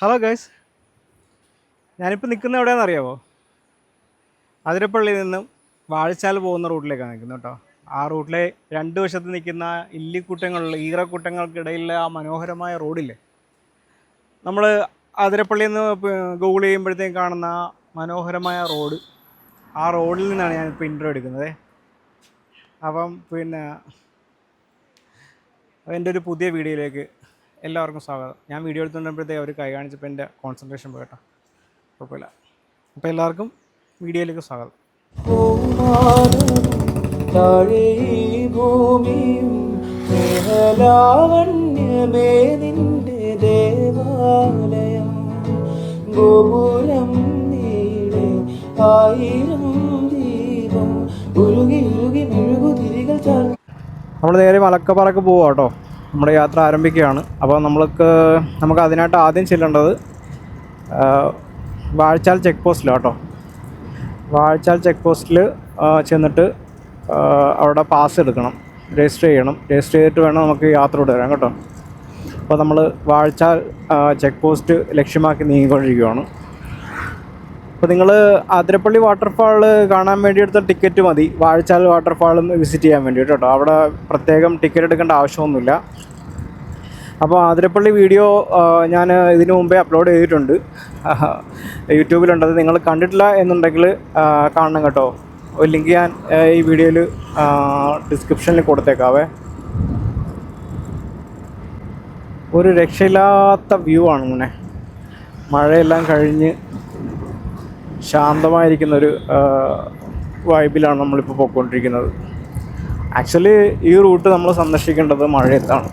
Hello guys ഞാനിപ്പോൾ നിൽക്കുന്ന എവിടെയാണെന്ന് അറിയാമോ അതിരപ്പള്ളിയിൽ നിന്നും വാഴച്ചാൽ പോകുന്ന റൂട്ടിലേക്കാണ് നിൽക്കുന്നത് കേട്ടോ. ആ റൂട്ടിലെ രണ്ട് വശത്ത് നിൽക്കുന്ന ഇല്ലിക്കൂട്ടങ്ങളിൽ ഈറക്കൂട്ടങ്ങൾക്കിടയിലെ ആ മനോഹരമായ റോഡില്ലേ? നമ്മൾ അതിരപ്പള്ളിയിൽ നിന്ന് ഗൂഗിൾ ചെയ്യുമ്പോഴത്തേക്കും കാണുന്ന മനോഹരമായ റോഡ്. ആ റോഡിൽ നിന്നാണ് ഞാനിപ്പോൾ ഇൻട്രോ എടുക്കുന്നത്. അപ്പം പിന്നെ എന്റെ ഒരു പുതിയ വീഡിയോയിലേക്ക് എല്ലാവർക്കും സ്വാഗതം. ഞാൻ വീഡിയോ എടുത്തുകൊണ്ടപ്പോഴത്തേക്ക് അവർ കൈ കാണിച്ചപ്പോൾ എന്റെ കോൺസെൻട്രേഷൻ പോയിട്ടോ കുഴപ്പമില്ല. അപ്പോൾ എല്ലാവർക്കും വീഡിയോയിലേക്ക് സ്വാഗതം. ഭൂമിയും നിന്റെ ദേവാലയം ഗോപുരം നീടെ ആയിരം ദീപം ഉരുകി ഉരുകി മെഴുകുതിരികൾ ചാർ നമ്മൾ നേരെ മലക്കപ്പാറക്ക് പോവാം കേട്ടോ. നമ്മുടെ യാത്ര ആരംഭിക്കുകയാണ്. അപ്പോൾ നമ്മൾക്ക് നമുക്ക് അതിനായിട്ട് ആദ്യം ചെല്ലേണ്ടത് വാഴച്ചാൽ ചെക്ക് പോസ്റ്റിലാണ് കേട്ടോ. വാഴച്ചാൽ ചെക്ക് പോസ്റ്റിൽ ചെന്നിട്ട് അവിടെ പാസ് എടുക്കണം. രജിസ്റ്റർ ചെയ്യണം. രജിസ്റ്റർ ചെയ്തിട്ട് വേണം നമുക്ക് യാത്ര തുടരാൻ കേട്ടോ. അപ്പോൾ നമ്മൾ വാഴച്ചാൽ ചെക്ക് പോസ്റ്റ് ലക്ഷ്യമാക്കി നീങ്ങിക്കൊണ്ടിരിക്കുകയാണ് അപ്പോൾ നിങ്ങൾ ആതിരപ്പള്ളി വാട്ടർഫാൾ കാണാൻ വേണ്ടി എടുത്ത ടിക്കറ്റ് മതി. വാഴച്ചാൽ വാട്ടർഫാളും വിസിറ്റ് ചെയ്യാൻ വേണ്ടി കേട്ടോ. അവിടെ പ്രത്യേകം ടിക്കറ്റ് എടുക്കേണ്ട ആവശ്യമൊന്നുമില്ല. അപ്പോൾ ആതിരപ്പള്ളി വീഡിയോ ഞാൻ ഇതിനു മുമ്പേ അപ്ലോഡ് ചെയ്തിട്ടുണ്ട്. യൂട്യൂബിലുണ്ടത് നിങ്ങൾ കണ്ടിട്ടില്ല എന്നുണ്ടെങ്കിൽ കാണണം കേട്ടോ. ഒരു ലിങ്ക് ഞാൻ ഈ വീഡിയോയിൽ ഡിസ്ക്രിപ്ഷനിൽ കൊടുത്തേക്കാവേ. ഒരു രക്ഷയില്ലാത്ത വ്യൂ ആണ് ഇങ്ങനെ മഴയെല്ലാം കഴിഞ്ഞ് ശാന്തമായിരിക്കുന്ന ഒരു വൈബിലാണ് നമ്മളിപ്പോൾ പോയിക്കൊണ്ടിരിക്കുന്നത്. ആക്ച്വലി ഈ റൂട്ട് നമ്മൾ സന്ദർശിക്കേണ്ടത് മഴയത്താണ്.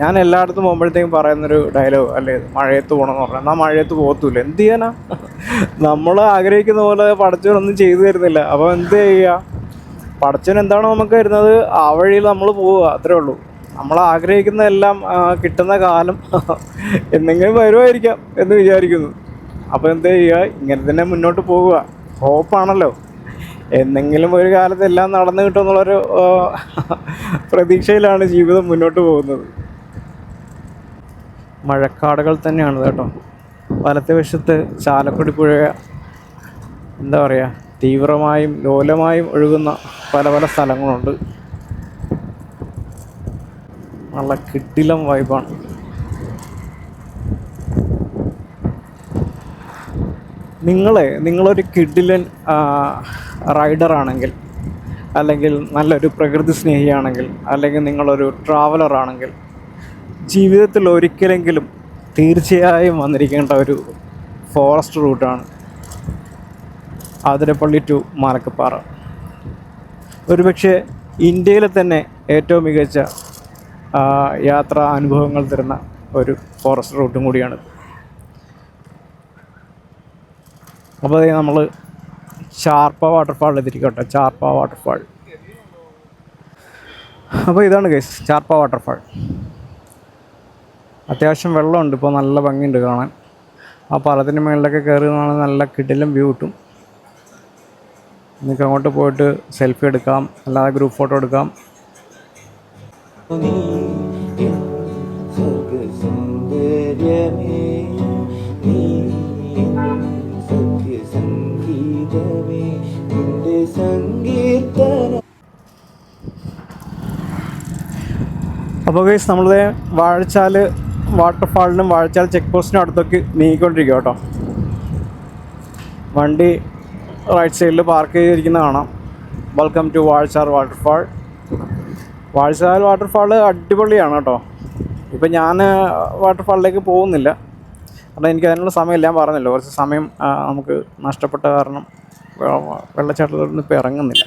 ഞാൻ എല്ലായിടത്തും പോകുമ്പോഴത്തേക്കും പറയുന്നൊരു ഡയലോഗ് അല്ലേ മഴയത്ത് പോകണമെന്ന് പറഞ്ഞാൽ എന്നാൽ മഴയത്ത് പോകത്തില്ല എന്ത് ചെയ്യാനാ? നമ്മൾ ആഗ്രഹിക്കുന്ന പോലെ പടച്ചവനൊന്നും ചെയ്തു തരുന്നില്ല. അപ്പോൾ എന്ത് ചെയ്യുക പടച്ചവൻ എന്താണോ നമുക്ക് തരുന്നത് ആ വഴിയിൽ നമ്മൾ പോവുക അത്രേ ഉള്ളൂ. നമ്മൾ ആഗ്രഹിക്കുന്നതെല്ലാം എല്ലാം കിട്ടുന്ന കാലം എന്തെങ്കിലും വരുമായിരിക്കാം എന്ന് വിചാരിക്കുന്നു. അപ്പോൾ എന്ത് ചെയ്യുക? ഇങ്ങനെ തന്നെ മുന്നോട്ട് പോകുക. ഹോപ്പാണല്ലോ. എന്നെങ്കിലും ഒരു കാലത്ത് എല്ലാം നടന്നു കിട്ടുമെന്നുള്ളൊരു പ്രതീക്ഷയിലാണ് ജീവിതം മുന്നോട്ട് പോകുന്നത്. മഴക്കാടുകൾ തന്നെയാണ് കേട്ടോ. വലത്തെ വശത്ത് ചാലക്കുടി പുഴ എന്താ പറയുക തീവ്രമായും ലോലമായും ഒഴുകുന്ന പല പല സ്ഥലങ്ങളുണ്ട്. നല്ല കിട്ടിലം വൈബാണ് നിങ്ങളെ നിങ്ങളൊരു കിഡിലൻ റൈഡറാണെങ്കിൽ അല്ലെങ്കിൽ നല്ലൊരു പ്രകൃതി സ്നേഹിയാണെങ്കിൽ അല്ലെങ്കിൽ നിങ്ങളൊരു ട്രാവലറാണെങ്കിൽ ജീവിതത്തിൽ ഒരിക്കലെങ്കിലും തീർച്ചയായും വന്നിരിക്കേണ്ട ഒരു ഫോറസ്റ്റ് റൂട്ടാണ് ആതിരപ്പള്ളി ടു മാലക്കപ്പാറ. ഒരുപക്ഷെ ഇന്ത്യയിലെ തന്നെ ഏറ്റവും മികച്ച യാത്രാ അനുഭവങ്ങൾ തരുന്ന ഒരു ഫോറസ്റ്റ് റൂട്ടും കൂടിയാണ് അപ്പോൾ നമ്മൾ ചാർപ്പ വാട്ടർഫാൾ എത്തിരിക്കട്ടെ ചാർപ്പ വാട്ടർഫാൾ. അപ്പോൾ ഇതാണ് കേസ് ചാർപ്പ വാട്ടർഫാൾ. അത്യാവശ്യം വെള്ളമുണ്ട് ഇപ്പോൾ നല്ല ഭംഗിയുണ്ട് കാണാൻ. ആ പാലത്തിന്റെ മുകളിലൊക്കെ കയറി നിന്നാൽ നല്ല കിടിലും വ്യൂ കിട്ടും. നിങ്ങൾക്ക് അങ്ങോട്ട് പോയിട്ട് സെൽഫി എടുക്കാം അല്ലാതെ ഗ്രൂപ്പ് ഫോട്ടോ എടുക്കാം. നീ അപ്പോൾ ഗൈസ് നമ്മളത് വാഴച്ചാൽ വാട്ടർഫാളിനും വാഴച്ചാൽ ചെക്ക് പോസ്റ്റിനും അടുത്തൊക്കെ നീങ്ങിക്കൊണ്ടിരിക്കുക കേട്ടോ. വണ്ടി റൈറ്റ് സൈഡിൽ പാർക്ക് ചെയ്തിരിക്കുന്ന കാണാം. Welcome to Vazhachal waterfall Vazhachal waterfall അടിപൊളിയാണ് കേട്ടോ. ഇപ്പം ഞാൻ വാട്ടർഫാളിലേക്ക് പോകുന്നില്ല. കാരണം എനിക്ക് അതിനുള്ള സമയമില്ല ഞാൻ പറഞ്ഞല്ലോ. കുറച്ച് സമയം നമുക്ക് നഷ്ടപ്പെട്ട കാരണം വെ- വെള്ളച്ചാട്ടത്തിലൊന്നും ഇപ്പോൾ ഇറങ്ങുന്നില്ല.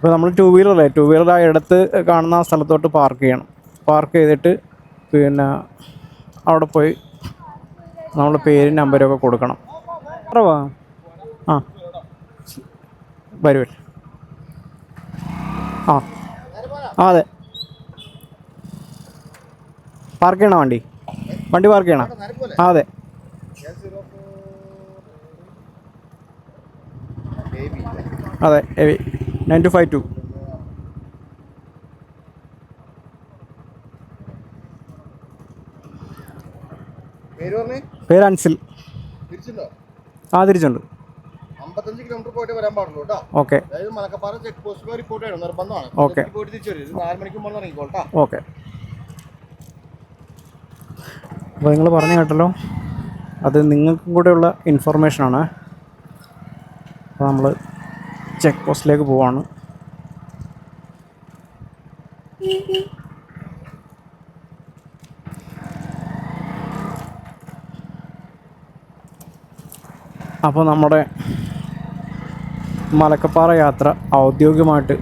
ഇപ്പോൾ നമ്മൾ ടു വീലറല്ലേ ടു വീലർ ആ ഇടത്ത് കാണുന്ന ആ സ്ഥലത്തോട്ട് പാർക്ക് ചെയ്യണം. പാർക്ക് ചെയ്തിട്ട് പിന്നെ അവിടെ പോയി നമ്മുടെ പേര് നമ്പരും ഒക്കെ കൊടുക്കണം. കുറവാ ആ. വരുമല്ലേ ആ. ആ അതെ. പാർക്ക് ചെയ്യണോ വണ്ടി? വണ്ടി പാർക്ക് ചെയ്യണം? ആ അതെ. അതെ heavy. Nine two five two. പേര് അൻസിൽ. ആ തിരിച്ചുണ്ട് അമ്പത്തഞ്ച് കിലോമീറ്റർ പോയിട്ട് വരാൻ പാടുള്ളൂ കേട്ടോ. ഓക്കെ. അതായത് മലക്കപ്പാറ ചെക്ക് പോസ്റ്റ് റിപ്പോർട്ട് ചെയ്യണം നിർബന്ധമാണ്. ഓക്കേ. ഇതിൽ പോയിട്ട് തിരിച്ചു വരും. ഇത് നാല് മണിക്ക് മുമ്പ് ഇറങ്ങിക്കോട്ടോ ഓക്കെ. അപ്പോൾ നിങ്ങൾ പറഞ്ഞു കേട്ടല്ലോ. അത് നിങ്ങൾക്കും കൂടെയുള്ള ഇൻഫർമേഷനാണ് അപ്പോൾ നമ്മൾ ചെക്ക് പോസ്റ്റിലേക്ക് പോവാണ്. അപ്പോൾ നമ്മുടെ മലക്കപ്പാറ യാത്ര ഔദ്യോഗികമായിട്ട്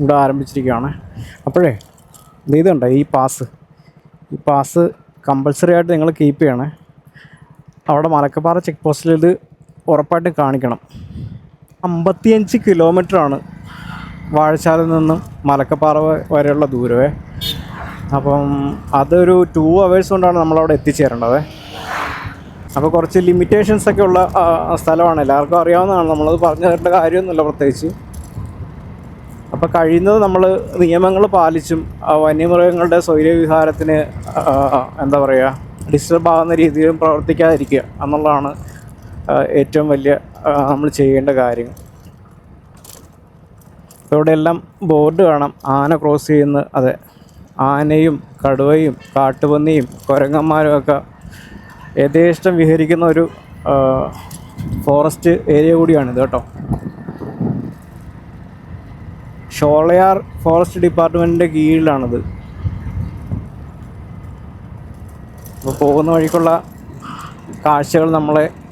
ഇവിടെ ആരംഭിച്ചിരിക്കുകയാണ്. അപ്പോഴേ ഇത് ഇതുണ്ട് ഈ പാസ്. ഈ പാസ് കമ്പൽസറി ആയിട്ട് നിങ്ങൾ കീപ്പ് ചെയ്യണേ. അവിടെ മലക്കപ്പാറ ചെക്ക് പോസ്റ്റിൽ ഇത് ഉറപ്പായിട്ടും കാണിക്കണം. അമ്പത്തിയഞ്ച് കിലോമീറ്ററാണ് വാഴശാലയിൽ നിന്നും മലക്കപ്പാറ വരെയുള്ള ദൂരമേ. അപ്പം അതൊരു ടു അവേഴ്സ് കൊണ്ടാണ് നമ്മളവിടെ എത്തിച്ചേരേണ്ടത്. അപ്പോൾ കുറച്ച് ലിമിറ്റേഷൻസ് ഒക്കെ ഉള്ള സ്ഥലമാണ്. എല്ലാവർക്കും അറിയാവുന്നതാണ്. നമ്മളത് പറഞ്ഞു തരേണ്ട കാര്യമൊന്നുമില്ല പ്രത്യേകിച്ച്. അപ്പോൾ കഴിയുന്നത് നമ്മൾ നിയമങ്ങൾ പാലിച്ചും വന്യമൃഗങ്ങളുടെ സ്വൈര്യവിഹാരത്തിന് എന്താ പറയുക ഡിസ്റ്റർബ് ആകുന്ന രീതിയിലും പ്രവർത്തിക്കാതിരിക്കുക എന്നുള്ളതാണ് ഏറ്റവും വലിയ നമ്മൾ ചെയ്യേണ്ട കാര്യം. ഇവിടെ എല്ലാം ബോർഡ് കാണാം. ആന ക്രോസ് ചെയ്യുന്ന അതെ ആനയും കടുവയും കാട്ടുപന്നിയും കുരങ്ങന്മാരും ഒക്കെ യഥേഷ്ടം വിഹരിക്കുന്ന ഒരു ഫോറസ്റ്റ് ഏരിയ കൂടിയാണിത് കേട്ടോ. ഷോളയാർ ഫോറസ്റ്റ് ഡിപ്പാർട്ട്മെന്റിന്റെ കീഴിലാണിത്. അപ്പോൾ പോകുന്ന വഴിക്കുള്ള കാഴ്ചകൾ നമ്മളെ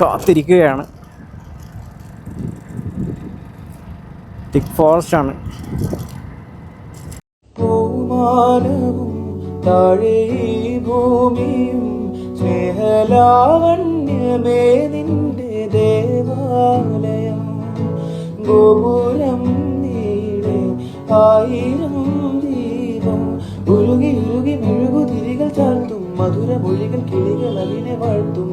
കാത്തിരിക്കുകയാണ്. തിക് ഫോറസ്റ്റ് ആണ്. പൂമാനവും താഴെ ഈ ഭൂമിയും സ്നേഹലാവണ്യമേ നിന്റെ ഗോപുരം ആയിരം ദീപം മധുര മൊഴികൾ കിളികൾ അതിനെ വാഴ്ത്തും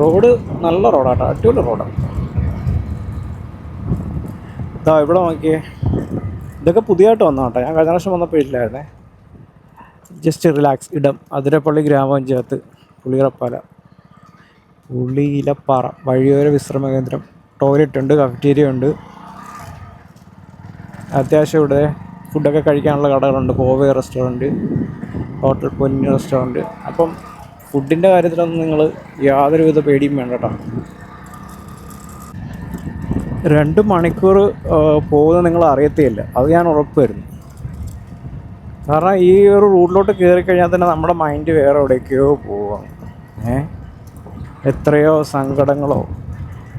റോഡ് നല്ല റോഡാട്ടോ അടിപൊളി റോഡാണ് ഇതാ ഇവിടെ നോക്കിയേ. ഇതൊക്കെ പുതിയതായിട്ട് വന്ന കേട്ടോ ഞാൻ കഴിഞ്ഞ പ്രാവശ്യം വന്നപ്പോൾ ഇല്ലായിരുന്നേ. ജസ്റ്റ് റിലാക്സ് ഇടം. അതിരപ്പള്ളി ഗ്രാമപഞ്ചായത്ത് പുളിയറപ്പാല. പുളിയിലപ്പാറ വഴിയോര വിശ്രമ കേന്ദ്രം ടോയ്ലറ്റ് ഉണ്ട് കഫറ്റീരിയ ഉണ്ട്. അത്യാവശ്യം ഇവിടെ ഫുഡൊക്കെ കഴിക്കാനുള്ള കടകളുണ്ട്. കോവേ റെസ്റ്റോറന്റ് ഹോട്ടൽ പൊന്നി റെസ്റ്റോറന്റ്. അപ്പം ഫുഡിന്റെ കാര്യത്തിലൊന്നും നിങ്ങൾ യാതൊരുവിധ പേടിയും വേണ്ട കേട്ടോ രണ്ട് മണിക്കൂർ പോകുന്നത് നിങ്ങൾ അറിയത്തില്ല അത് ഞാൻ ഉറപ്പുവരുന്നു. കാരണം ഈ ഒരു റൂട്ടിലോട്ട് കയറി കഴിഞ്ഞാൽ തന്നെ നമ്മുടെ മൈൻഡ് വേറെ എവിടേക്കോ പോവാം. ഏ? എത്രയോ സങ്കടങ്ങളോ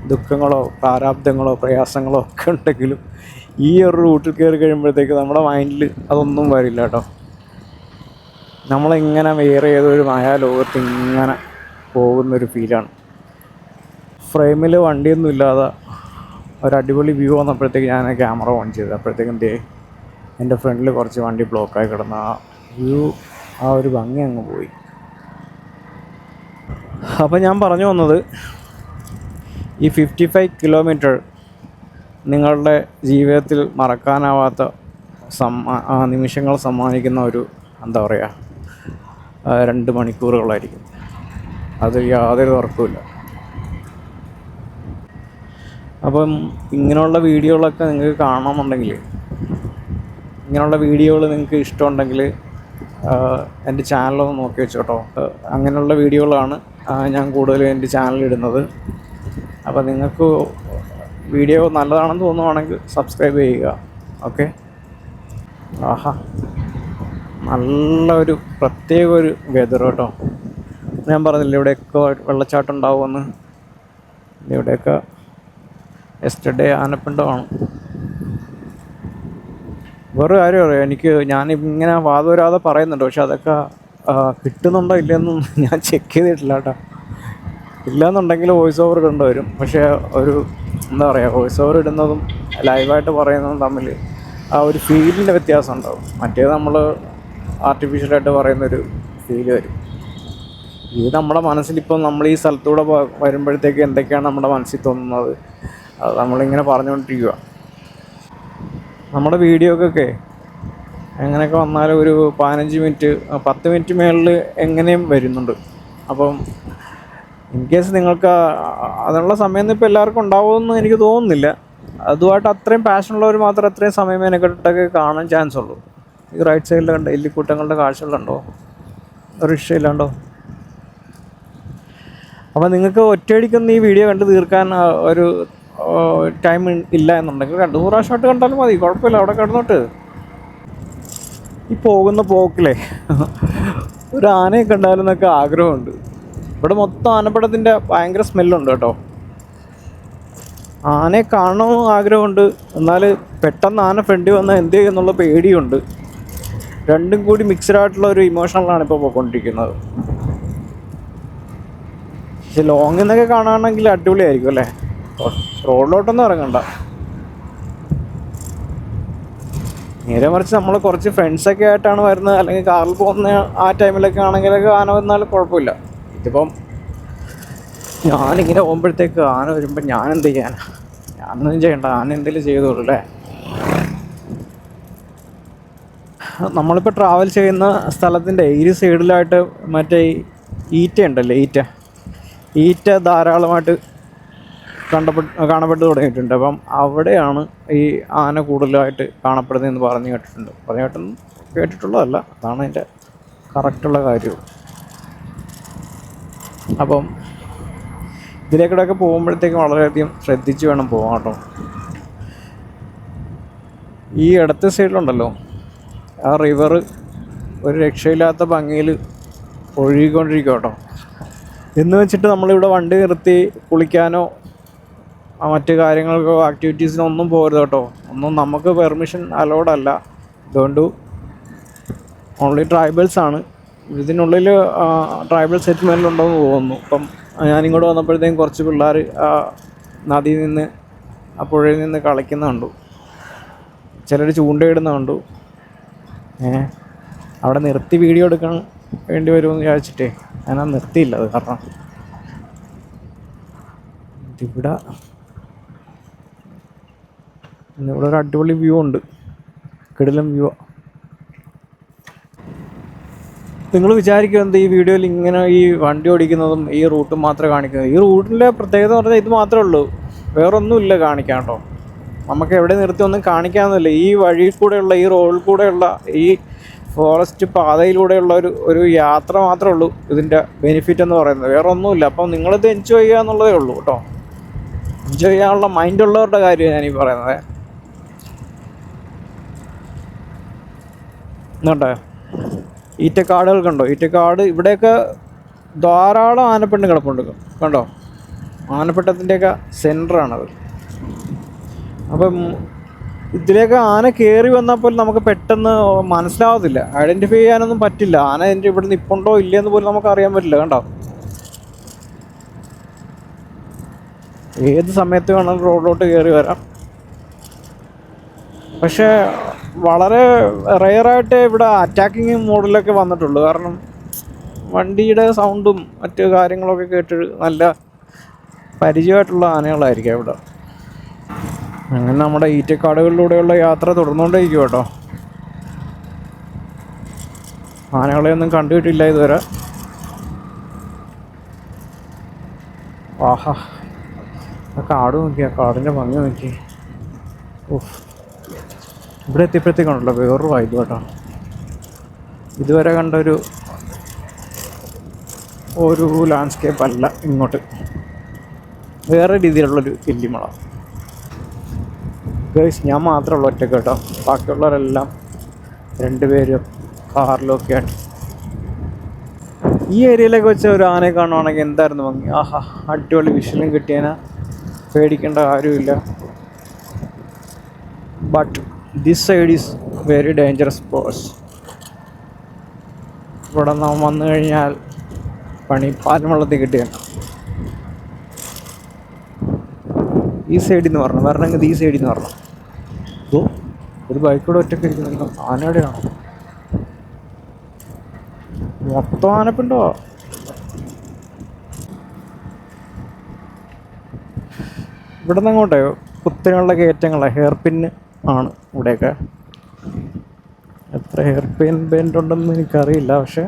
ദുഃഖങ്ങളോ പ്രാരാബ്ദങ്ങളോ പ്രയാസങ്ങളോ ഒക്കെ ഉണ്ടെങ്കിലും ഈ ഒരു റൂട്ടിൽ കയറി കഴിയുമ്പോഴത്തേക്ക് നമ്മുടെ മൈൻഡിൽ അതൊന്നും വരില്ല കേട്ടോ. നമ്മളിങ്ങനെ വേറെ ഏതൊരു മായാലോകത്ത് ഇങ്ങനെ പോകുന്നൊരു ഫീലാണ് ഫ്രെയിമിൽ വണ്ടിയൊന്നും ഇല്ലാതെ ഒരു അടിപൊളി വ്യൂ വന്നപ്പോഴത്തേക്ക് ഞാൻ ക്യാമറ ഓൺ ചെയ്തു. അപ്പോഴത്തേക്കും ദേ എന്റെ ഫ്രണ്ടിൽ കുറച്ച് വണ്ടി ബ്ലോക്കായി കിടന്ന ആ വ്യൂ ആ ഒരു ഭംഗി അങ്ങ് പോയി. അപ്പോൾ ഞാൻ പറഞ്ഞു വന്നത് ഈ ഫിഫ്റ്റി ഫൈവ് കിലോമീറ്റർ നിങ്ങളുടെ ജീവിതത്തിൽ മറക്കാനാവാത്ത സമ്മാ നിമിഷങ്ങൾ സമ്മാനിക്കുന്ന ഒരു എന്താ പറയുക രണ്ട് മണിക്കൂറുകളായിരിക്കും. അത് യാതൊരു തർക്കമില്ല അപ്പം ഇങ്ങനെയുള്ള വീഡിയോകളൊക്കെ നിങ്ങൾക്ക് കാണണമെന്നുണ്ടെങ്കിൽ ഇങ്ങനെയുള്ള വീഡിയോകൾ നിങ്ങൾക്ക് ഇഷ്ടമുണ്ടെങ്കിൽ എന്റെ ചാനലൊന്ന് നോക്കി വെച്ചോട്ടോ അങ്ങനെയുള്ള വീഡിയോകളാണ് ഞാൻ കൂടുതലും എന്റെ ചാനലിൽ ഇടുന്നത്. അപ്പോൾ നിങ്ങൾക്ക് വീഡിയോ നല്ലതാണെന്ന് തോന്നുവാണെങ്കിൽ സബ്സ്ക്രൈബ് ചെയ്യുക. ഓക്കെ ആഹാ. നല്ലൊരു പ്രത്യേക ഒരു വെതർ കേട്ടോ. ഞാൻ പറഞ്ഞില്ല ഇവിടെയൊക്കെ വെള്ളച്ചാട്ടം ഉണ്ടാവുമെന്ന് ഇവിടെയൊക്കെ എസ്റ്റർഡേ ആനപ്പിണ്ടമാണ്. വേറെ കാര്യം അറിയാം? എനിക്ക് ഞാൻ ഇങ്ങനെ വാദവരാതെ പറയുന്നുണ്ട്. പക്ഷെ അതൊക്കെ കിട്ടുന്നുണ്ടോ ഇല്ലെന്നും ഞാൻ ചെക്ക് ചെയ്തിട്ടില്ല കേട്ടോ. ഇല്ലയെന്നുണ്ടെങ്കിൽ വോയിസ് ഓവർ കണ്ടുവരും വരും. പക്ഷേ ഒരു എന്താ പറയുക വോയിസ് ഓവർ ഇടുന്നതും ലൈവായിട്ട് പറയുന്നതും തമ്മിൽ ആ ഒരു ഫീലിന്റെ വ്യത്യാസം ഉണ്ടാവും. മറ്റേത് നമ്മൾ ആർട്ടിഫിഷ്യലായിട്ട് പറയുന്നൊരു ഫീൽ വരും. ഇത് നമ്മുടെ മനസ്സിലിപ്പം നമ്മൾ ഈ സ്ഥലത്തൂടെ വരുമ്പോഴത്തേക്ക് എന്തൊക്കെയാണ് നമ്മുടെ മനസ്സിൽ തോന്നുന്നത്? അത് നമ്മളിങ്ങനെ പറഞ്ഞുകൊണ്ടിരിക്കുക നമ്മുടെ വീഡിയോക്കൊക്കെ എങ്ങനെയൊക്കെ വന്നാലും ഒരു പതിനഞ്ച് മിനിറ്റ് പത്ത് മിനിറ്റ് മേളിൽ എങ്ങനെയും വരുന്നുണ്ട്. അപ്പം ഇൻ കേസ് നിങ്ങൾക്ക് അതിനുള്ള സമയം ഇപ്പോൾ എല്ലാവർക്കും ഉണ്ടാവുമെന്ന് എനിക്ക് തോന്നുന്നില്ല. അതുമായിട്ട് അത്രയും പാഷനുള്ളവർ മാത്രം അത്രയും സമയം മെനക്കെട്ടിട്ടൊക്കെ കാണാൻ ചാൻസ് ഉള്ളൂ. ഈ റൈറ്റ് സൈഡിൽ കണ്ട എല്ലിക്കൂട്ടങ്ങളുടെ കാഴ്ചകളുണ്ടോ റിക്ഷയിലുണ്ടോ അപ്പോൾ നിങ്ങൾക്ക് ഒറ്റയടിക്കൊന്നും ഈ വീഡിയോ കണ്ട് തീർക്കാൻ ഒരു ടൈം ഇല്ല എന്നുണ്ടെങ്കിൽ രണ്ട് മൂന്ന് പ്രാവശ്യമായിട്ട് കണ്ടാലും മതി. കുഴപ്പമില്ല അവിടെ കിടന്നോട്ട്. ഈ പോകുന്ന പോക്കിലെ ഒരു ആനയെ കണ്ടാലെന്നൊക്കെ ആഗ്രഹമുണ്ട്. ഇവിടെ മൊത്തം ആനപ്പടത്തിന്റെ ഭയങ്കര സ്മെല്ലുണ്ട് കേട്ടോ. ആനയെ കാണണമെന്ന് ആഗ്രഹമുണ്ട്. എന്നാൽ പെട്ടെന്ന് ആന ഫ്രണ്ടിൽ വന്നാൽ എന്ത് ചെയ്യുമെന്നുള്ള പേടിയുണ്ട്. രണ്ടും കൂടി മിക്സഡ് ആയിട്ടുള്ള ഒരു ഇമോഷണലാണ് ഇപ്പോൾ പോയിക്കൊണ്ടിരിക്കുന്നത്. പക്ഷെ ലോങ്ങിൽ നിന്നൊക്കെ കാണുകയാണെങ്കിൽ അടിപൊളിയായിരിക്കും അല്ലേ? റോഡിലോട്ടൊന്നും ഇറങ്ങണ്ട. നേരെ മറിച്ച് നമ്മൾ കുറച്ച് ഫ്രണ്ട്സൊക്കെ ആയിട്ടാണ് വരുന്നത്. അല്ലെങ്കിൽ കാറിൽ പോകുന്ന ആ ടൈമിലൊക്കെ ആണെങ്കിലൊക്കെ ആന വന്നാൽ കുഴപ്പമില്ല. ഇതിപ്പം ഞാനിങ്ങനെ പോകുമ്പോഴത്തേക്ക് ആന വരുമ്പോൾ ഞാൻ എന്ത് ചെയ്യാനാ? ഞാനൊന്നും ചെയ്യണ്ട ആന എന്തെങ്കിലും ചെയ്തോളൂ അല്ലേ? നമ്മളിപ്പോൾ ട്രാവൽ ചെയ്യുന്ന സ്ഥലത്തിന്റെ ഇരു സൈഡിലായിട്ട് മറ്റേ ഈറ്റ ഉണ്ടല്ലോ ഈറ്റ? ഈറ്റ ധാരാളമായിട്ട് കണ്ടപ്പെട്ട് കാണപ്പെട്ട് തുടങ്ങിയിട്ടുണ്ട്. അപ്പം അവിടെയാണ് ഈ ആന കൂടുതലായിട്ട് കാണപ്പെടുന്നതെന്ന് പറഞ്ഞു കേട്ടിട്ടുണ്ട്. പറഞ്ഞു കേട്ടെന്ന് കേട്ടിട്ടുള്ളതല്ല അതാണ് അതിന്റെ കറക്റ്റുള്ള കാര്യവും. അപ്പം ഇതിലേക്കൂടെയൊക്കെ പോകുമ്പോഴത്തേക്കും വളരെയധികം ശ്രദ്ധിച്ച് വേണം പോകാൻ കേട്ടോ. ഈ ഇടത്തെ സൈഡിലുണ്ടല്ലോ ആ റിവർ ഒരു രക്ഷയില്ലാത്ത ഭംഗിയിൽ ഒഴുകിക്കൊണ്ടിരിക്കും കേട്ടോ. എന്ന് വെച്ചിട്ട് നമ്മളിവിടെ വണ്ടി നിർത്തി കുളിക്കാനോ മറ്റു കാര്യങ്ങൾക്കോ ആക്ടിവിറ്റീസിനോ ഒന്നും പോകരുത് കേട്ടോ. ഒന്നും നമുക്ക് പെർമിഷൻ അലൗഡ് അല്ല. അതുകൊണ്ട് ഓൺലി ട്രൈബൽസ് ആണ്. ഇതിനുള്ളിൽ ട്രൈബൽ സെറ്റിൽമെന്റ് ഉണ്ടെന്ന് തോന്നുന്നു. ഇപ്പം ഞാനിങ്ങോട്ട് വന്നപ്പോഴത്തേക്കും കുറച്ച് പിള്ളേർ ആ നദിയിൽ നിന്ന് ആ പുഴയിൽ നിന്ന് കളിക്കുന്ന കണ്ടു. ചിലർ ചൂണ്ടയിടുന്ന കണ്ടു. ഏ അവിടെ നിർത്തി വീഡിയോ എടുക്കാൻ വേണ്ടി വരുമെന്ന് വിചാരിച്ചിട്ടേ ഞാൻ നിർത്തിയില്ല അത് കാരണം. ഇതിവിടെ ഇവിടെ ഒരു അടിപൊളി വ്യൂ ഉണ്ട്. കിടിലം വ്യൂ നിങ്ങൾ വിചാരിക്കും എന്ത് ഈ വീഡിയോയിൽ ഇങ്ങനെ ഈ വണ്ടി ഓടിക്കുന്നതും ഈ റൂട്ടും മാത്രമേ കാണിക്കുന്നത്. ഈ റൂട്ടിന്റെ പ്രത്യേകത എന്ന് പറഞ്ഞാൽ ഇത് മാത്രമേ ഉള്ളൂ. വേറൊന്നുമില്ല കാണിക്കാൻ കേട്ടോ. നമുക്ക് എവിടെ നിർത്തി ഒന്നും കാണിക്കാമെന്നില്ല ഈ വഴിയിൽ കൂടെയുള്ള ഈ റോഡിൽ കൂടെയുള്ള ഈ ഫോറസ്റ്റ് പാതയിലൂടെയുള്ള ഒരു ഒരു യാത്ര മാത്രമേ ഉള്ളൂ ഇതിന്റെ ബെനിഫിറ്റ് എന്ന് പറയുന്നത്. വേറെ ഒന്നുമില്ല അപ്പം നിങ്ങളിത് എൻജോയ് ചെയ്യുക എന്നുള്ളതേ ഉള്ളൂ കേട്ടോ. എൻജോയ് ചെയ്യാനുള്ള മൈൻഡ് ഉള്ളവരുടെ കാര്യമാണ് ഞാനീ പറയുന്നത്. എന്നുണ്ടോ ഈറ്റക്കാടുകൾ കണ്ടോ? ഈറ്റക്കാട് ഇവിടെയൊക്കെ ധാരാളം ആനപ്പെണ്ണ് കിടപ്പുണ്ട്. കണ്ടോ? ആനപ്പെട്ടത്തിന്റെയൊക്കെ സെന്ററാണത് അപ്പം ഇതിലേക്ക് ആന കയറി വന്നാൽ പോലും നമുക്ക് പെട്ടെന്ന് മനസ്സിലാവത്തില്ല. ഐഡന്റിഫൈ ചെയ്യാനൊന്നും പറ്റില്ല. ആന എന്റെ ഇവിടെ നിൽപ്പുണ്ടോ ഇല്ലയെന്ന് പോലും നമുക്ക് അറിയാൻ പറ്റില്ല. കണ്ടോ? ഏത് സമയത്ത് വേണമെങ്കിലും റോഡിലോട്ട് കയറി വരാം. പക്ഷേ വളരെ റെയറായിട്ട് ഇവിടെ അറ്റാക്കിങ് മോഡലൊക്കെ വന്നിട്ടുള്ളൂ. കാരണം വണ്ടിയുടെ സൗണ്ടും മറ്റു കാര്യങ്ങളൊക്കെ കേട്ട് നല്ല പരിചയമായിട്ടുള്ള ആനകളായിരിക്കും ഇവിടെ. അങ്ങനെ നമ്മുടെ ഈറ്റക്കാടുകളിലൂടെയുള്ള യാത്ര തുടർന്നുകൊണ്ടേയിരിക്കും കേട്ടോ ആനകളെയൊന്നും കണ്ടുകിട്ടില്ല ഇതുവരെ. ആഹാ. കാട് നോക്കി ആ കാടിന്റെ ഭംഗി നോക്കി ഓഹ് ഇവിടെ എത്തിയപ്പോഴത്തേക്കാണല്ലോ വേറൊരു വൈബ് കേട്ടോ. ഇതുവരെ കണ്ട ഒരു ഒരു ലാൻഡ്സ്കേപ്പ് അല്ല ഇങ്ങോട്ട്. വേറെ രീതിയിലുള്ളൊരു ഇല്ലിമള ഗൈസ് ഞാൻ മാത്രമേ ഉള്ളൂ ഒറ്റ കേട്ടോ. ബാക്കിയുള്ളവരെല്ലാം രണ്ടുപേരും കാറിലൊക്കെയാണ് ഈ ഏരിയയിലേക്ക് വെച്ച ഒരു ആനയെ കാണുവാണെങ്കിൽ എന്തായിരുന്നു ഭംഗി? ആഹാ അടിപൊളി വിഷലും കിട്ടിയതിനെ പേടിക്കേണ്ട കാര്യമില്ല. But this side is very dangerous spots ഇവിടെ നാം വന്നു കഴിഞ്ഞാൽ പണി പാലം വെള്ളത്തിൽ കിട്ടുകയാണ് ഈ സൈഡിൽ നിന്ന് പറഞ്ഞു വരണമെങ്കിൽ ഈ സൈഡിൽ നിന്ന് പറഞ്ഞു. ഓ. ഒരു ബൈക്കോടെ ഒറ്റയ്ക്ക് ഇരിക്കുന്നു ആനയുടെയാണോ? മൊത്തം ആനപ്പുണ്ടോ? ഇവിടെ നിന്ന് അങ്ങോട്ടേ കുത്തിനുള്ള കയറ്റങ്ങളെ ഹെയർ പിന്നെ ആണ് ഇവിടെയൊക്കെ. എത്ര ഹെയർ പിൻ ബെൻഡ് ഉണ്ടെന്ന് എനിക്കറിയില്ല പക്ഷേ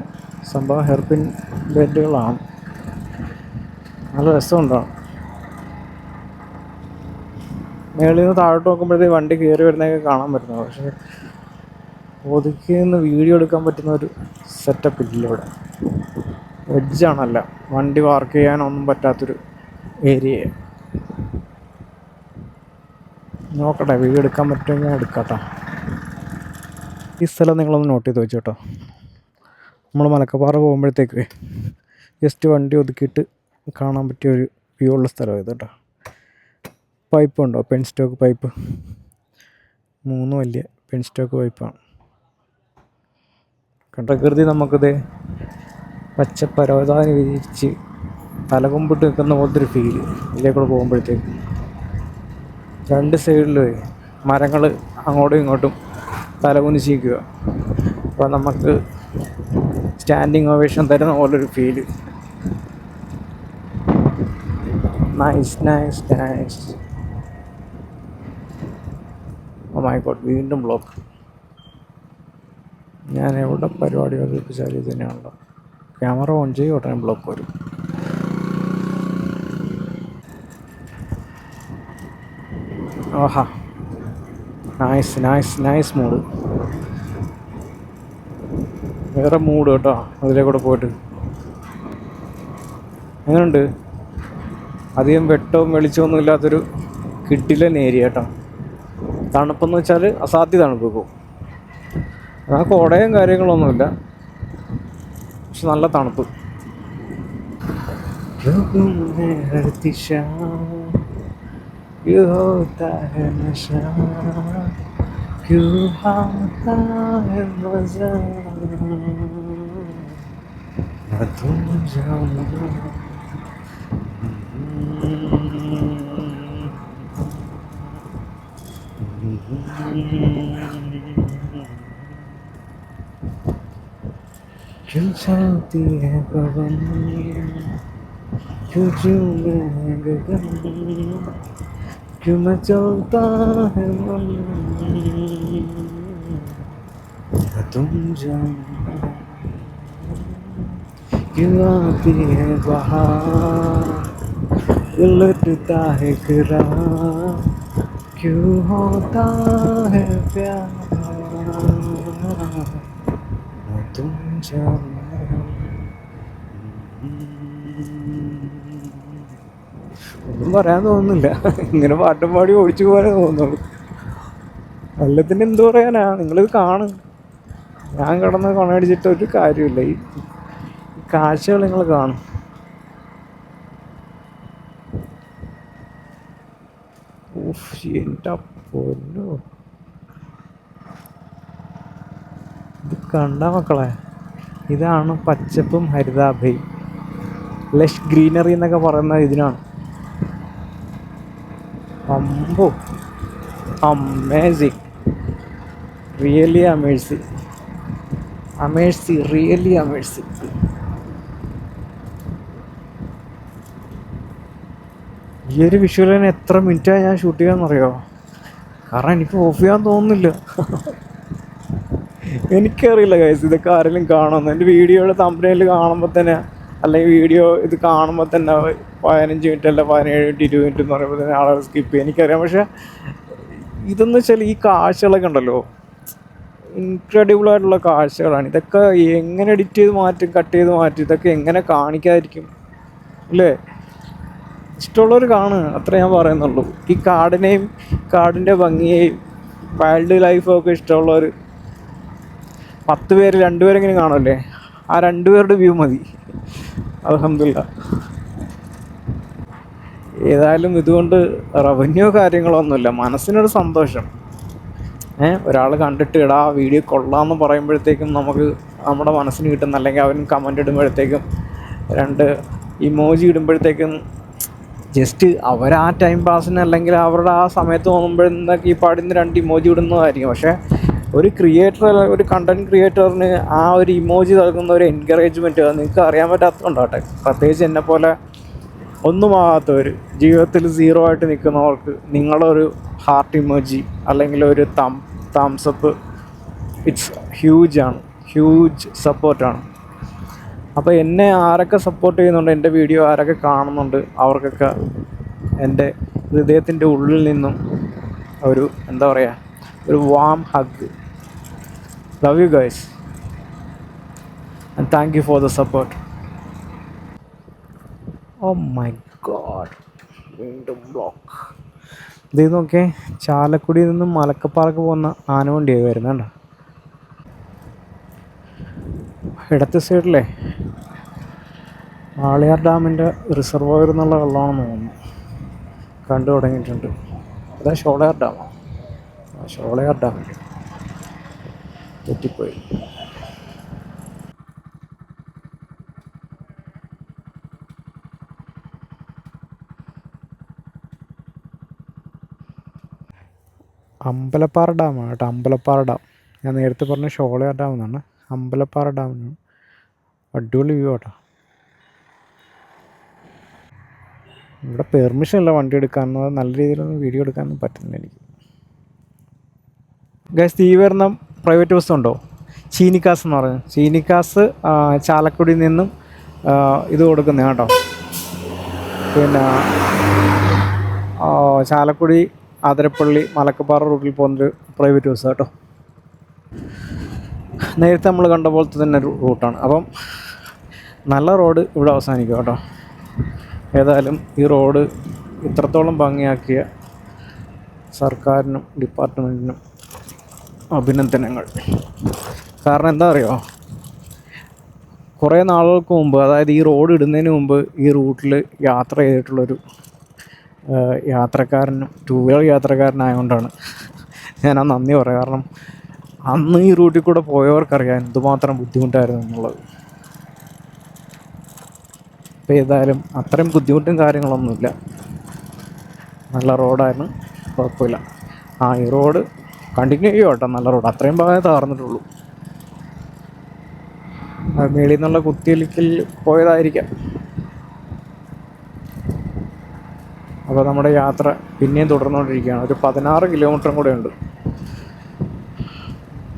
സംഭവം ഹെയർ പിൻ ബെൻഡുകളാണ്. നല്ല രസമുണ്ടാണ് മേളിൽ നിന്ന് താഴോട്ട് നോക്കുമ്പോഴത്തേക്ക് വണ്ടി കയറി വരുന്നതൊക്കെ കാണാൻ പറ്റുന്നത് പക്ഷേ ഒതുക്കി നിന്ന് വീഡിയോ എടുക്കാൻ പറ്റുന്ന ഒരു സെറ്റപ്പ് ഇല്ല ഇവിടെ. എഡ്ജാണല്ല വണ്ടി പാർക്ക് ചെയ്യാനൊന്നും പറ്റാത്തൊരു ഏരിയ നോക്കട്ടെ വീട് എടുക്കാൻ പറ്റുമെങ്കിൽ എടുക്കാട്ടോ. ഈ സ്ഥലം നിങ്ങളൊന്ന് നോട്ട് ചെയ്ത് വെച്ചോട്ടോ. നമ്മൾ മലക്കപ്പാറ പോകുമ്പോഴത്തേക്ക് ജസ്റ്റ് വണ്ടി ഒതുക്കിയിട്ട് കാണാൻ പറ്റിയ ഒരു വ്യൂ ഉള്ള സ്ഥലം ഇത് കേട്ടോ. പൈപ്പ് ഉണ്ടോ? പെൻ സ്റ്റോക്ക് പൈപ്പ് മൂന്ന് വലിയ പെൻ സ്റ്റോക്ക് പൈപ്പാണ് പ്രകൃതി നമുക്കിത് പച്ച പരവതാനി വിരിച്ച് തലകൊമ്പിട്ട് നിൽക്കുന്ന പോലത്തെ ഒരു ഫീൽ ഇതിലേക്കൂടെ പോകുമ്പോഴത്തേക്ക്. രണ്ട് സൈഡിൽ മരങ്ങൾ അങ്ങോട്ടും ഇങ്ങോട്ടും തലകുനിച്ചിരിക്കുക അപ്പോൾ നമുക്ക് സ്റ്റാൻഡിങ് ഓവേഷൻ തരുന്ന പോലൊരു feel nice nice nice oh my god വീണ്ടും ബ്ലോക്ക് ഞാൻ എവിടെ പരിപാടി അവതരിപ്പിച്ചാലും ഇത് തന്നെയാണല്ലോ. ക്യാമറ ഓൺ ചെയ്യും ഉടനെ ബ്ലോക്ക് വരും. ആഹാ നൈസ് നൈസ് നൈസ് മൂഡ് വേറെ മൂഡ് കേട്ടോ അതിലെ കൂടെ പോയിട്ട്. എങ്ങനെയുണ്ട് അധികം വെട്ടവും വെളിച്ചമൊന്നും ഇല്ലാത്തൊരു കിട്ടിലൻ ഏരിയ കേട്ടോ. തണുപ്പെന്ന് വെച്ചാൽ അസാധ്യ തണുപ്പ് പോകും ആ കോടയും കാര്യങ്ങളൊന്നുമില്ല. പക്ഷെ നല്ല തണുപ്പ്. क्यों होता है नशा क्यों आता है मजा न तुम जानो क्यों चलती है पवन क्यों झूमे है गगन क्यों मैं चलता है मन। तुम जानो क्यों आती है बहार। उलटता है गिरा क्यों होता है प्यार? तुम जानो ഒന്നും പറയാൻ തോന്നുന്നില്ല. ഇങ്ങനെ പാട്ടും പാടി ഓടിച്ചു പോകാനേ തോന്നുള്ളൂ വെള്ളത്തിന് എന്ത് പറയാനാ? നിങ്ങളിത് കാണും. ഞാൻ കിടന്ന് കൊണയടിച്ചിട്ട് ഒരു കാര്യമില്ല. ഈ കാഴ്ചകൾ നിങ്ങൾ കാണും. ഇത് കണ്ട മക്കളെ ഇതാണ് പച്ചപ്പും ഹരിതാഭയും. ലഷ് ഗ്രീനറി എന്നൊക്കെ പറയുന്ന ഇതിനാണ്. അമ്പോ അമേസിങ്. റിയലി അമേഴ്സി. അമേഴ്സി റിയലി അമേഴ്സി. ഈ ഒരു വിഷ്വലിന് എത്ര മിനിറ്റാണ് ഞാൻ ഷൂട്ട് ചെയ്യാന്നറിയോ? കാരണം എനിക്ക് ഓഫ് ചെയ്യാൻ തോന്നുന്നില്ല. എനിക്കറിയില്ല കൈസ് ഇതൊക്കെ ആരെങ്കിലും കാണുമെന്ന് എന്റെ വീഡിയോയുടെ തമ്പനയിൽ കാണുമ്പോൾ തന്നെ. അല്ലെങ്കിൽ വീഡിയോ ഇത് കാണുമ്പോൾ തന്നെ പതിനഞ്ച് മിനിറ്റ് അല്ല പതിനേഴ് മിനിറ്റ് ഇരുപത് മിനിറ്റ് എന്ന് പറയുമ്പോൾ തന്നെ ആളുകൾ സ്കിപ്പ് ചെയ്യും. എനിക്കറിയാം. പക്ഷേ ഇതെന്ന് വെച്ചാൽ ഈ കാഴ്ചകളൊക്കെ ഉണ്ടല്ലോ. ഇൻക്രെഡിബിൾ ആയിട്ടുള്ള കാഴ്ചകളാണ്. ഇതൊക്കെ എങ്ങനെ എഡിറ്റ് ചെയ്ത് മാറ്റും കട്ട് ചെയ്ത് മാറ്റും ഇതൊക്കെ എങ്ങനെ കാണിക്കാതിരിക്കും അല്ലേ? ഇഷ്ടമുള്ളവർ കാണുക. അത്ര ഞാൻ പറയുന്നുള്ളൂ. ഈ കാടിനെയും കാടിന്റെ ഭംഗിയെയും വൈൽഡ് ലൈഫും ഒക്കെ ഇഷ്ടമുള്ളവർ പത്ത് പേര് രണ്ടുപേരെങ്കിലും കാണുമല്ലേ? ആ രണ്ടുപേരുടെ വ്യൂ മതി. അലഹമില്ല ഏതായാലും ഇതുകൊണ്ട് റവന്യൂ കാര്യങ്ങളൊന്നുമില്ല. മനസ്സിനൊരു സന്തോഷം. ഏ ഒരാൾ കണ്ടിട്ട് ഇടാ വീഡിയോ കൊള്ളാമെന്ന് പറയുമ്പോഴത്തേക്കും നമുക്ക് നമ്മുടെ മനസ്സിന് കിട്ടുന്ന അല്ലെങ്കിൽ അവൻ കമന്റ് ഇടുമ്പോഴത്തേക്കും രണ്ട് ഇമോജി ഇടുമ്പോഴത്തേക്കും ജസ്റ്റ് അവർ ആ ടൈം പാസിന് അല്ലെങ്കിൽ അവരുടെ ആ സമയത്ത് തോന്നുമ്പോഴൊക്കെ ഈ പാടിന്ന് രണ്ട് ഇമോജി ഇടുന്നതായിരിക്കും. പക്ഷേ ഒരു ക്രിയേറ്റർ ഒരു കണ്ടന്റ് ക്രിയേറ്ററിന് ആ ഒരു ഇമോജി നൽകുന്ന ഒരു എൻകറേജ്മെന്റ് നിങ്ങൾക്ക് അറിയാൻ പറ്റാത്തതുകൊണ്ടാട്ടെ പ്രത്യേകിച്ച് എന്നെ പോലെ ഒന്നുമാകാത്തവർ ജീവിതത്തിൽ സീറോ ആയിട്ട് നിൽക്കുന്നവർക്ക് നിങ്ങളൊരു ഹാർട്ട് ഇമോജി അല്ലെങ്കിൽ ഒരു thumb thumbs up it's huge ആണ് ഹ്യൂജ് സപ്പോർട്ടാണ് അപ്പോൾ എന്നെ ആരൊക്കെ സപ്പോർട്ട് ചെയ്യുന്നുണ്ട് എന്റെ വീഡിയോ ആരൊക്കെ കാണുന്നുണ്ട് അവർക്കൊക്കെ എന്റെ ഹൃദയത്തിന്റെ ഉള്ളിൽ നിന്നും ഒരു എന്താ പറയുക ഒരു warm hug love you guys and thank you for the support oh my god വീണ്ടും ബ്ലോക്ക് ഇത് നോക്കേ ചാലക്കുടിയിൽ നിന്നും മലക്കപ്പാറക്ക് പോകുന്ന ആനവണ്ടിയായി വരുന്നുണ്ട്. ഇടത്തെ സൈഡിലെ ആളിയാർ ഡാമിന്റെ റിസർവോയർ എന്നുള്ള വെള്ളമാണെന്ന് തോന്നുന്നു. കണ്ടു തുടങ്ങിയിട്ടുണ്ട്. അതാ ഷോളയാർ ഡാമാണ് ഷോളയാർ ഡാം തെറ്റിപ്പോയി. അമ്പലപ്പാറ ഡാമാണ് കേട്ടോ അമ്പലപ്പാറ ഡാം. ഞാൻ നേരത്തെ പറഞ്ഞ ഷോളയാർ ഡാം എന്നാണ് അമ്പലപ്പാറ ഡാമിന് അടിപൊളി വ്യൂ കേട്ടോ ഇവിടെ പെർമിഷൻ ഇല്ല വണ്ടി എടുക്കാനോ നല്ല രീതിയിലൊന്നും വീഡിയോ എടുക്കാനൊന്നും പറ്റുന്നില്ല എനിക്ക്. ഗൈസ് വരുന്ന പ്രൈവറ്റ് ബസ് ഉണ്ടോ? ചീനിക്കാസ് എന്ന് പറയുന്നത്. ചീനിക്കാസ് ചാലക്കുടിയിൽ നിന്നും ഇത് കൊടുക്കുന്നത് കേട്ടോ. പിന്നെ ചാലക്കുടി ആതിരപ്പള്ളി മലക്കപ്പാറ റൂട്ടിൽ പോകുന്നൊരു പ്രൈവറ്റ് ബസ് കേട്ടോ. നേരത്തെ നമ്മൾ കണ്ട പോലത്തെ തന്നെ ഒരു റൂട്ടാണ്. അപ്പം നല്ല റോഡ് ഇവിടെ അവസാനിക്കും കേട്ടോ. ഏതായാലും ഈ റോഡ് ഇത്രത്തോളം ഭംഗിയാക്കിയ സർക്കാരിനും ഡിപ്പാർട്ട്മെന്റിനും അഭിനന്ദനങ്ങൾ. കാരണം എന്താ അറിയോ കുറേ നാളുകൾക്ക് മുമ്പ് അതായത് ഈ റോഡ് ഇടുന്നതിന് മുമ്പ് ഈ റൂട്ടിൽ യാത്ര ചെയ്തിട്ടുള്ളൊരു യാത്രക്കാരനും ടൂ വീലർ യാത്രക്കാരനായതുകൊണ്ടാണ് ഞാൻ ആ നന്ദി പറയാം. കാരണം അന്ന് ഈ റൂട്ടിൽ കൂടെ പോയവർക്കറിയാം എന്തുമാത്രം ബുദ്ധിമുട്ടായിരുന്നു എന്നുള്ളത്. അപ്പോൾ ഏതായാലും അത്രയും ബുദ്ധിമുട്ടും കാര്യങ്ങളൊന്നുമില്ല. നല്ല റോഡായിരുന്നു. കുഴപ്പമില്ല. ആ ഈ റോഡ് കണ്ടിന്യൂ ചെയ്യും കേട്ടോ നല്ല റോഡ് അത്രയും ഭാഗമേ തകർന്നിട്ടുള്ളൂ. മേളിൽ നിന്നുള്ള കുത്തിയൊലിക്കൽ പോയതായിരിക്കാം. അപ്പോൾ നമ്മുടെ യാത്ര പിന്നെയും തുടർന്നുകൊണ്ടിരിക്കുകയാണ്. ഒരു പതിനാറ് കിലോമീറ്ററും കൂടെ ഉണ്ട്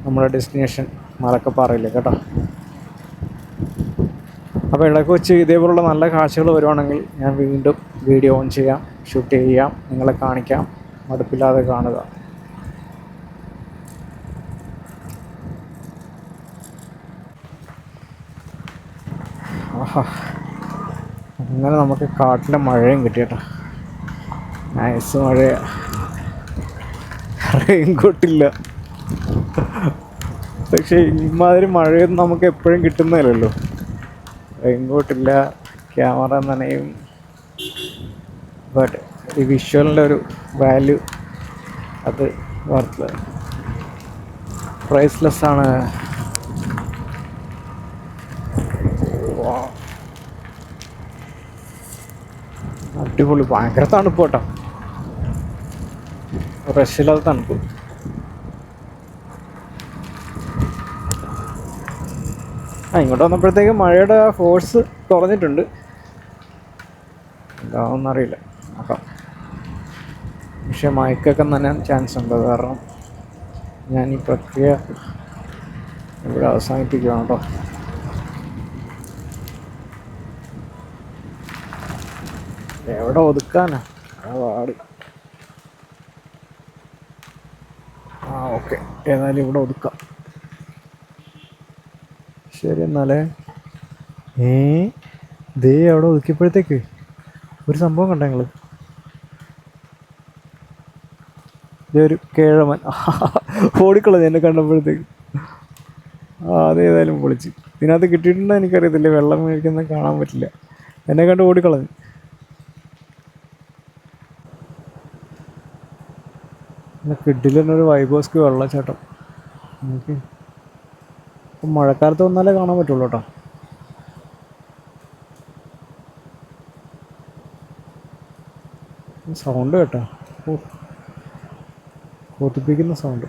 നമ്മുടെ ഡെസ്റ്റിനേഷൻ മലക്കപ്പാറയിലേക്ക് കേട്ടോ. അപ്പോൾ ഇടയ്ക്ക് വെച്ച് ഇതേപോലുള്ള നല്ല കാഴ്ചകൾ വരുവാണെങ്കിൽ ഞാൻ വീണ്ടും വീഡിയോ ഓൺ ചെയ്യാം ഷൂട്ട് ചെയ്യാം നിങ്ങളെ കാണിക്കാം മടുപ്പില്ലാതെ കാണുക. അങ്ങനെ നമുക്ക് കാട്ടിലെ മഴയും കിട്ടിയട്ടോ നൈസ് മഴയാ റെയിൻകോട്ടില്ല പക്ഷേ ഇമാതിരി മഴയൊന്നും നമുക്ക് എപ്പോഴും കിട്ടുന്നില്ലല്ലോ റെയിൻകോട്ടില്ല ക്യാമറ നനയും. ബട്ട് ഈ വിഷ്വലിന്റെ ഒരു വാല്യൂ അത് വർത്ത് പ്രൈസ്ലെസ് ആണ്. അടിപൊളി ഭയങ്കര തണുപ്പ് കേട്ടോ. റഷ്യയിലത് തണുപ്പ്. ആ ഇങ്ങോട്ട് വന്നപ്പോഴത്തേക്ക് മഴയുടെ ഫോഴ്സ് കുറഞ്ഞിട്ടുണ്ട്. എന്താണെന്നറിയില്ല നോക്കാം പക്ഷെ മയക്കൊക്കെ തന്നെ ചാൻസ് ഉണ്ട്. കാരണം ഞാൻ ഈ പ്രക്രിയ ഇവിടെ അവസാനിപ്പിക്കുകയാണ് കേട്ടോ. എവിടെ ഒതുക്കാനാ? ആ പാട് ആ ഓക്കെ. ഏതായാലും ഇവിടെ ഒതുക്കാം. ശരി എന്നാലേ. ഏ? ദേ അവിടെ ഒതുക്കിയപ്പോഴത്തേക്ക് ഒരു സംഭവം കണ്ട ഞങ്ങൾ ഇതൊരു ഒരു കേഴമൻ ഓടിക്കളഞ്ഞു എന്നെ കണ്ടപ്പോഴത്തേക്ക്. ആ അതേതായാലും പൊളിച്ച് ഇതിനകത്ത് കിട്ടിയിട്ടുണ്ടോ എനിക്കറിയത്തില്ല. വെള്ളം മേടിക്കുന്ന കാണാൻ പറ്റില്ല. എന്നെ കണ്ട് ഓടിക്കളഞ്ഞു കിഡിലൊരു വൈബോസ്ക്ക് വെള്ളച്ചാട്ടം ഓക്കെ. അപ്പം മഴക്കാലത്ത് വന്നാലേ കാണാൻ പറ്റുള്ളൂ കേട്ടോ. സൗണ്ട് കേട്ടോ. ഓ. കൊതിപ്പിക്കുന്ന സൗണ്ട്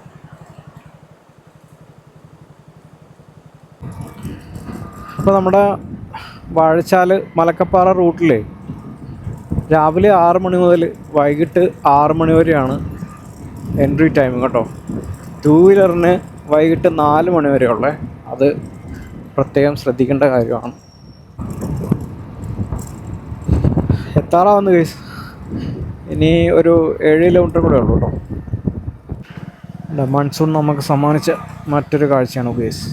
അപ്പോൾ നമ്മുടെ വാഴച്ചാൽ മലക്കപ്പാറ റൂട്ടിൽ രാവിലെ ആറ് മണി മുതൽ വൈകിട്ട് ആറ് മണി വരെയാണ് എൻട്രി ടൈം കേട്ടോ. ടൂ വീലറിന് വൈകിട്ട് നാല് മണി വരെ ഉള്ളത് അത് പ്രത്യേകം ശ്രദ്ധിക്കേണ്ട കാര്യമാണ്. എത്താറാവുന്ന കേസ് ഇനി ഒരു ഏഴ് കിലോമീറ്റർ കൂടെ ഉള്ളൂ കേട്ടോ. മൺസൂൺ നമുക്ക് സമ്മാനിച്ച മറ്റൊരു കാഴ്ചയാണ് ഗേസ്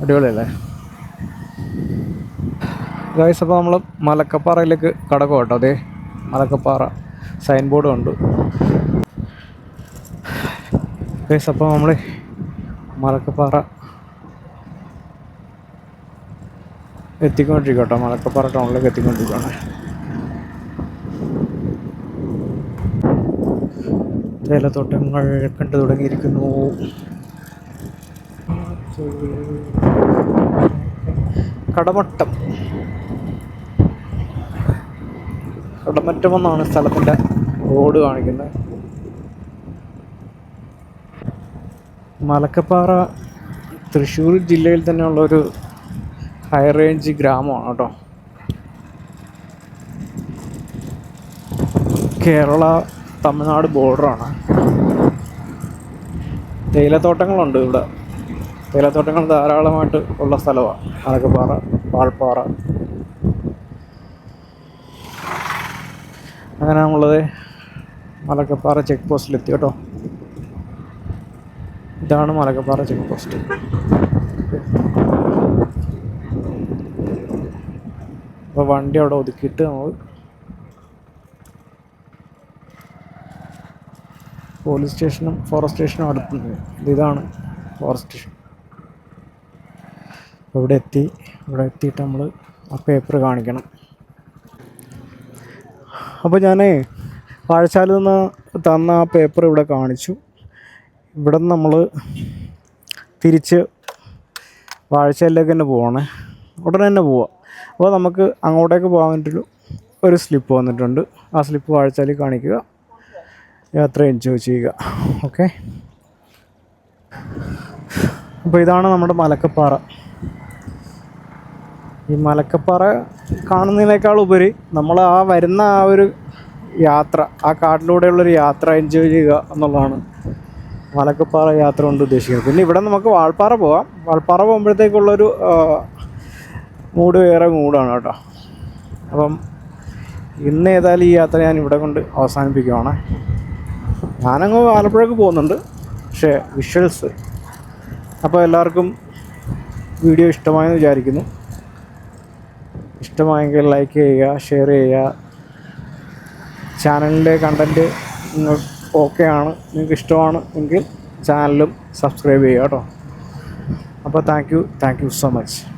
അടിപൊളിയല്ലേ? ഗൈസ് അപ്പോൾ നമ്മൾ മലക്കപ്പാറയിലേക്ക് കടക്കും കേട്ടോ. അതെ മലക്കപ്പാറ സൈൻ ബോർഡും ഉണ്ട് ഗൈസ് അപ്പോൾ നമ്മൾ മലക്കപ്പാറ എത്തിക്കൊണ്ടിരിക്കും കേട്ടോ മലക്കപ്പാറ ടൗണിലേക്ക് എത്തിക്കൊണ്ടിരിക്കുകയാണ്. തേയിലത്തോട്ടങ്ങൾ കണ്ടു തുടങ്ങിയിരിക്കുന്നു. കടമട്ടം. കടമറ്റം എന്നാണ് സ്ഥലത്തിന്റെ റോഡ് കാണിക്കുന്നത്. മലക്കപ്പാറ തൃശ്ശൂർ ജില്ലയിൽ തന്നെയുള്ളൊരു ഹൈ റേഞ്ച് ഗ്രാമമാണ് കേട്ടോ. കേരള തമിഴ്നാട് ബോർഡറാണ് തേയിലത്തോട്ടങ്ങളുണ്ട് ഇവിടെ. തേയിലത്തോട്ടങ്ങൾ ധാരാളമായിട്ട് ഉള്ള സ്ഥലമാണ്. മലക്കപ്പാറ വാൾപ്പാറ. അങ്ങനെ നമ്മളത് മലക്കപ്പാറ ചെക്ക് പോസ്റ്റിലെത്തി കേട്ടോ. ഇതാണ് മലകപ്പാറ ചെക്ക് പോസ്റ്റ്. അപ്പോൾ വണ്ടി അവിടെ ഒതുക്കിയിട്ട് നമ്മൾ പോലീസ് സ്റ്റേഷനും ഫോറസ്റ്റ് സ്റ്റേഷനും അടുത്തുണ്ട് ഇതാണ് ഫോറസ്റ്റ് സ്റ്റേഷൻ. ഇവിടെ എത്തി. ഇവിടെ എത്തിയിട്ട് നമ്മൾ ആ പേപ്പർ കാണിക്കണം. അപ്പോൾ ഞാൻ വാഴച്ചാലിൽ നിന്ന് തന്ന ആ പേപ്പർ ഇവിടെ കാണിച്ചു. ഇവിടെ നമ്മൾ തിരിച്ച് വാഴച്ചാലിലേക്ക് തന്നെ പോവാണ്. ഉടനെ തന്നെ പോവാം. അപ്പോൾ നമുക്ക് അങ്ങോട്ടേക്ക് പോകാൻ വേണ്ടിയൊരു ഒരു സ്ലിപ്പ് വന്നിട്ടുണ്ട്. ആ സ്ലിപ്പ് വാഴച്ചാലിൽ കാണിക്കുക. യാത്ര എൻജോയ് ചെയ്യുക. ഓക്കെ അപ്പോൾ ഇതാണ് നമ്മുടെ മലക്കപ്പാറ. ഈ മലക്കപ്പാറ കാണുന്നതിനേക്കാൾ ഉപരി നമ്മൾ ആ വരുന്ന ആ ഒരു യാത്ര ആ കാട്ടിലൂടെയുള്ളൊരു യാത്ര എൻജോയ് ചെയ്യുക എന്നുള്ളതാണ്. മലക്കപ്പാറ യാത്ര കൊണ്ട് ഉദ്ദേശിക്കുന്നത്. പിന്നെ ഇവിടെ നമുക്ക് വാൾപ്പാറ പോവാം. വാൾപ്പാറ പോകുമ്പോഴത്തേക്കുള്ളൊരു മൂഡ് വേറെ മൂഡാണ് കേട്ടോ. അപ്പം ഇന്ന് ഏതായാലും ഈ യാത്ര ഞാൻ ഇവിടെ കൊണ്ട് അവസാനിപ്പിക്കുവാണ്. ഞാനങ്ങ് ആലപ്പുഴക്ക് പോകുന്നുണ്ട്. പക്ഷേ വിഷ്വൽസ്. അപ്പോൾ എല്ലാവർക്കും വീഡിയോ ഇഷ്ടമായെന്ന് വിചാരിക്കുന്നു. ഇഷ്ടമായെങ്കിൽ ലൈക്ക് ചെയ്യുക ഷെയർ ചെയ്യുക. ചാനലിന്റെ കണ്ടന്റ് നിങ്ങൾ ഓക്കെ ആണ് നിങ്ങൾക്ക് ഇഷ്ടമാണ് എങ്കിൽ ചാനലും സബ്സ്ക്രൈബ് ചെയ്യുക കേട്ടോ. അപ്പോൾ thank you thank you so much.